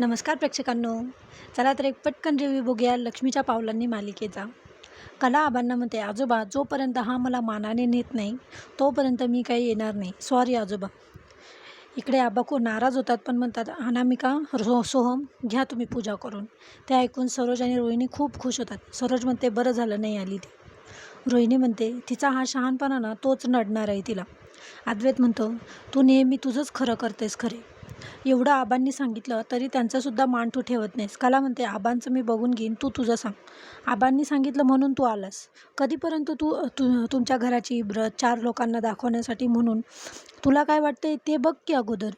नमस्कार प्रेक्षकांनो. चला तर एक पटकन रिव्ह्यू बघूया लक्ष्मीच्या पावलांनी मालिकेचा. कला आबांना म्हणते आजोबा जोपर्यंत हा मला मानाने नेत नाही तोपर्यंत मी काही येणार नाही. सॉरी आजोबा. इकडे आबा खूप नाराज होतात पण म्हणतात अनामिका रो सोहम घ्या तुम्ही पूजा करून. ते ऐकून सरोज आणि रोहिणी खूप खुश होतात. सरोज म्हणते बरं झालं नाही आली ती. रोहिणी म्हणते तिचा हा शहाणपणा ना तोच नडणार आहे तिला. अद्वैत म्हणतो तू नेहमी तुझंच खरं करतेस खरे. एवढं आबांनी सांगितलं तरी त्यांचासुद्धा मान तू ठेवत नाहीस. कला म्हणते आबांचं मी बघून घेईन तू तुझं सांग. आबांनी सांगितलं म्हणून तू आलास. कधीपर्यंत तू तु तुमच्या घराची इब्रत चार लोकांना दाखवण्यासाठी म्हणून? तुला काय वाटते ते बघ की अगोदर.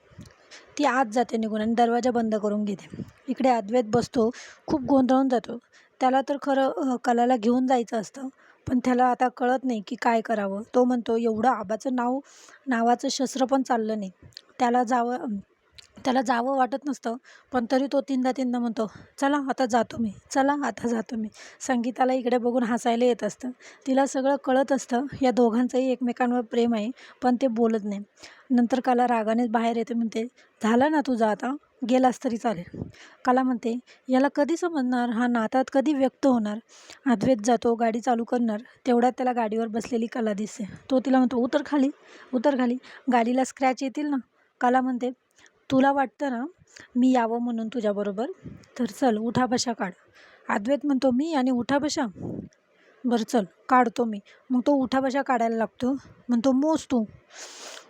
ती आत जाते निघून आणि दरवाजा बंद करून घेते. इकडे अद्वैत बसतो खूप गोंधळून जातो. त्याला तर खरं कलाला घेऊन जायचं असतं. पण त्याला आता कळत नाही की काय करावं. तो म्हणतो एवढं आबाचं नाव नावाचं शस्त्र पण चाललं नाही. त्याला जावं त्याला जावं वाटत नसतं. पण तरी तो तीनदा तीनदा म्हणतो चला आता जातो मी. चला आता जातो मी. संगीताला इकडे बघून हसायला येत असतं. तिला सगळं कळत असतं. या दोघांचंही एकमेकांवर प्रेम आहे पण ते बोलत नाही. नंतर कला रागानेच बाहेर येते म्हणते झाला ना तुझं आता? गेलास तरी चालेल. कला म्हणते याला कधी समजणार? हा नातात कधी व्यक्त होणार? अद्वैत जातो गाडी चालू करणार. तेवढ्यात त्याला गाडीवर बसलेली कला दिसते. तो तिला म्हणतो उतर खाली उतर खाली. गाडीला स्क्रॅच येतील ना? कला म्हणते तुला वाटतं ना मी यावं म्हणून तुझ्याबरोबर? तर चल उठाबशा काढ. अद्वैत म्हणतो मी आणि उठाबशा बरं चल काढतो मी. मग तो उठाबशा काढायला लागतो. म्हणतो मोज तू.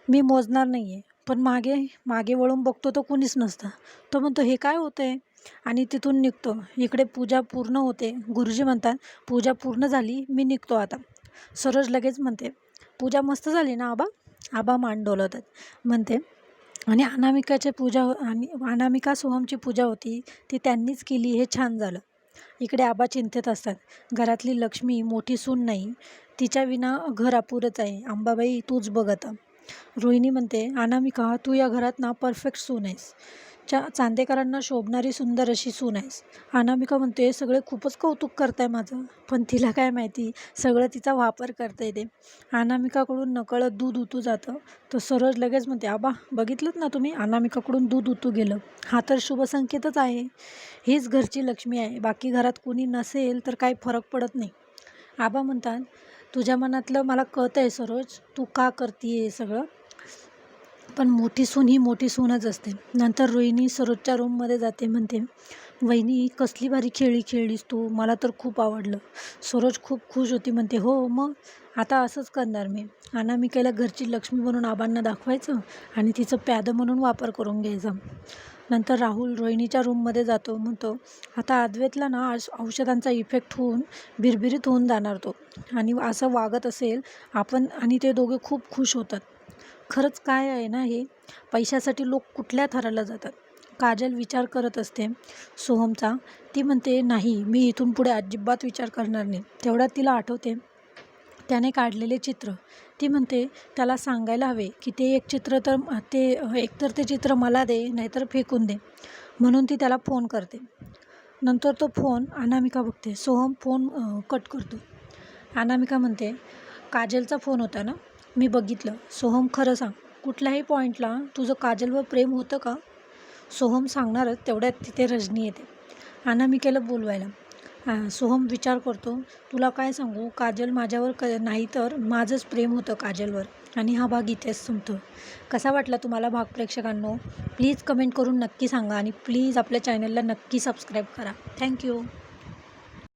मी मोजणार नाही आहे पण मागे मागे वळून बघतो तो कुणीच नसतं. तो म्हणतो हे काय होतं आहे आणि तिथून निघतो. इकडे पूजा पूर्ण होते. गुरुजी म्हणतात पूजा पूर्ण झाली मी निघतो आता. सरोज लगेच म्हणते पूजा मस्त झाली ना आबा? आबा मान डोलवतात म्हणते आणि अनामिकाची पूजा हो आणि अनामिका सोहमची पूजा होती ती त्यांनीच केली हे छान झालं. इकडे आबा चिंतेत असतात. घरातली लक्ष्मी मोठी सून नाही तिच्या विना घर अपुरंच आहे. अंबाबाई तूच बघ आता. रोहिणी म्हणते अनामिका तू या घरात ना परफेक्ट सून आहेस. च्या चांदेकरांना शोभणारी सुंदर अशी सून आहेस. अनामिका म्हणते सगळे खूपच कौतुक करताय माझं पण तिला काय माहिती सगळं तिचा वापर करता येते अनामिकाकडून नकळत दूध उतू जातं. तर सरोज लगेच म्हणते आबा बघितलं ना तुम्ही? अनामिकाकडून दूध उतू गेलं. हा तर शुभ संकेतच आहे. हीच घरची लक्ष्मी आहे. बाकी घरात कोणी नसेल तर काही फरक पडत नाही. आबा म्हणतात तुझ्या मनातलं मला कळतं आहे सरोज तू का करते सगळं? पण मोठी सून ही मोठी सूनच असते. नंतर रोहिणी सरोजच्या रूममध्ये जाते म्हणते वहिनी कसली भारी खेळी खेळलीस तू? मला तर खूप आवडलं. सरोज खूप खुश होती म्हणते हो मग? आता असंच करणार मी. अनामिकेला घरची लक्ष्मी म्हणून आबांना दाखवायचं आणि तिचं प्यादं म्हणून वापर करून घ्यायचा. नंतर राहुल रोहिणीच्या रूममध्ये जातो म्हणतो आता अद्वैतला ना औषधांचा इफेक्ट होऊन बिरबिरीत होऊन जाणार तो. आणि असं वागत असेल आपण आणि ते दोघे खूप खुश होतात. खरंच काय आहे ना हे? पैशासाठी लोक कुठल्या थराला जातात? काजल विचार करत असते. सोहमचा. ती म्हणते नाही मी इथून पुढे अजिबात विचार करणार नाही. तेवढ्यात तिला आठवते. त्याने काढलेले चित्र. ती म्हणते त्याला सांगायला हवे की ते एक चित्र तर ते एकतर ते चित्र मला दे नाहीतर फेकून दे. म्हणून ती त्याला फोन करते. नंतर तो फोन अनामिका बघते. सोहम फोन कट करतो. अनामिका म्हणते काजलचा फोन होता ना? मी बघितलं. सोहम खरं सांग कुठल्याही पॉईंटला तुझं काजलवर प्रेम होतं का? सोहम सांगणारच तेवढ्यात तिथे रजनी येते. अनामिकेला बोलवायला. हां सोहम विचार करतो तुला काय सांगू? काजल माझ्यावर क नाही तर माझंच प्रेम होतं काजलवर आणि हा भाग इथेच संपतो. कसा वाटला तुम्हाला भाग प्रेक्षकांनो? प्लीज कमेंट करून नक्की सांगा आणि प्लीज आपल्या चॅनलला नक्की सबस्क्राईब करा. थँक्यू